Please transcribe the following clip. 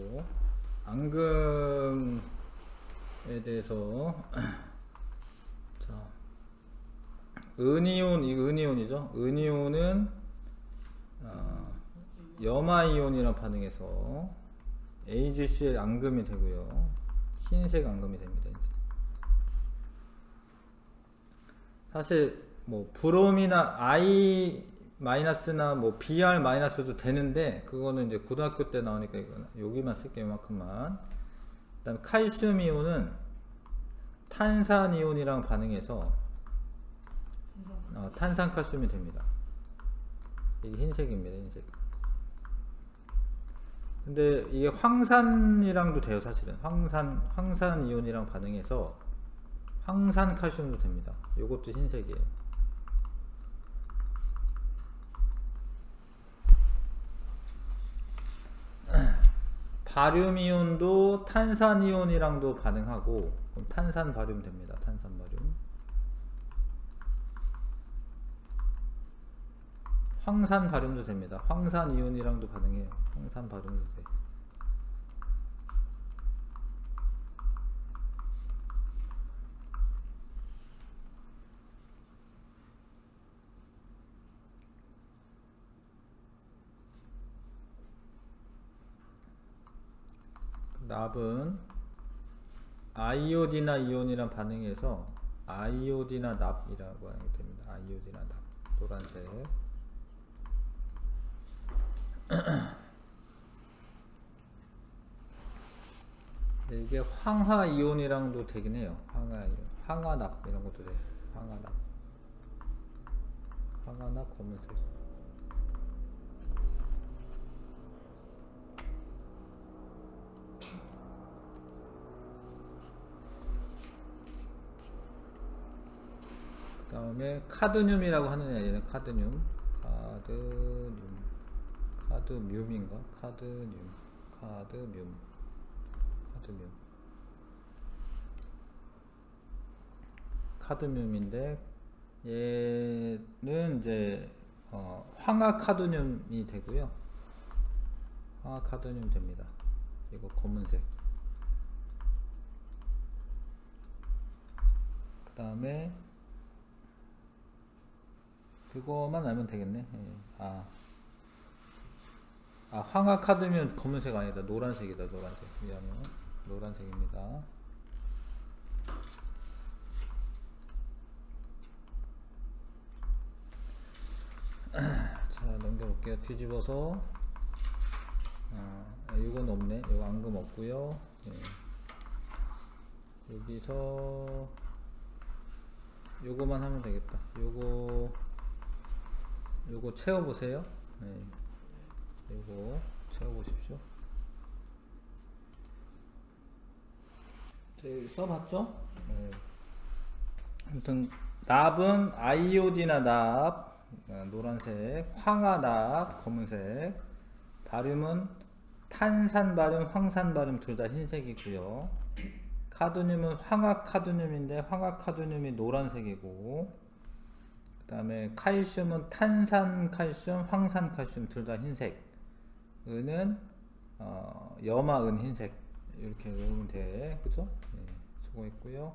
되고 앙금에 대해서 자 은이온 이 은이온이죠. 은이온은 어, 염화이온이랑 반응해서 AgCl 앙금이 되고요. 흰색 앙금이 됩니다. 이제. 사실 뭐 브롬이나 I 마이너스나 뭐 BR 마이너스도 되는데 그거는 이제 고등학교 때 나오니까 이거는 여기만 쓸게요 이만큼만. 그 다음에 칼슘 이온은 탄산 이온이랑 반응해서 어, 탄산 칼슘이 됩니다. 이게 흰색입니다 흰색. 근데 이게 황산이랑도 돼요 사실은. 황산 황산 이온이랑 반응해서 황산 칼슘도 됩니다. 이것도 흰색이에요 바륨 이온도 탄산 이온이랑도 반응하고 그럼 탄산 바륨 됩니다. 탄산 바륨. 황산 바륨도 됩니다. 황산 이온이랑도 반응해요. 황산 바륨도 돼. 납은 아이오디나 이온이랑 반응해서 아이오디나 납이라고 하는 게 됩니다. 아이오디나 납 노란색 네, 이게 황화 이온이랑도 되긴 해요. 황화 이온, 황화납 이런 것도 돼. 황화납, 황화납 검은색. 그 다음에 카드뮴이라고 하는 애는 카드뮴 카드뮴 카드뮴인가? 카드뮴 카드뮴 카드뮴 카드뮴인데 얘는 이제 어, 황화 카드뮴이 되고요. 황화 카드뮴 됩니다. 이거 검은색. 그 다음에 그거만 알면 되겠네. 예. 아, 아 황화 카드면 검은색 아니다. 노란색이다. 노란색. 미안해요. 노란색입니다. 자 넘겨볼게요. 뒤집어서 아, 이건 없네. 이거 앙금 없고요. 예. 여기서 요거만 하면 되겠다. 요거 요거 채워보세요. 네. 요거 채워보십시오. 저희 써봤죠? 네. 아무튼 납은 아이오디나 납 어, 노란색, 황화 납 검은색, 바륨은 탄산 바륨, 황산 바륨 둘 다 흰색이고요. 카드뮴은 황화 카드뮴인데 황화 카드뮴이 노란색이고 그 다음에 칼슘은 탄산 칼슘, 황산 칼슘 둘 다 흰색. 은은 어, 염화은 흰색. 이렇게 외우면 돼. 그죠? 예, 수고했고요.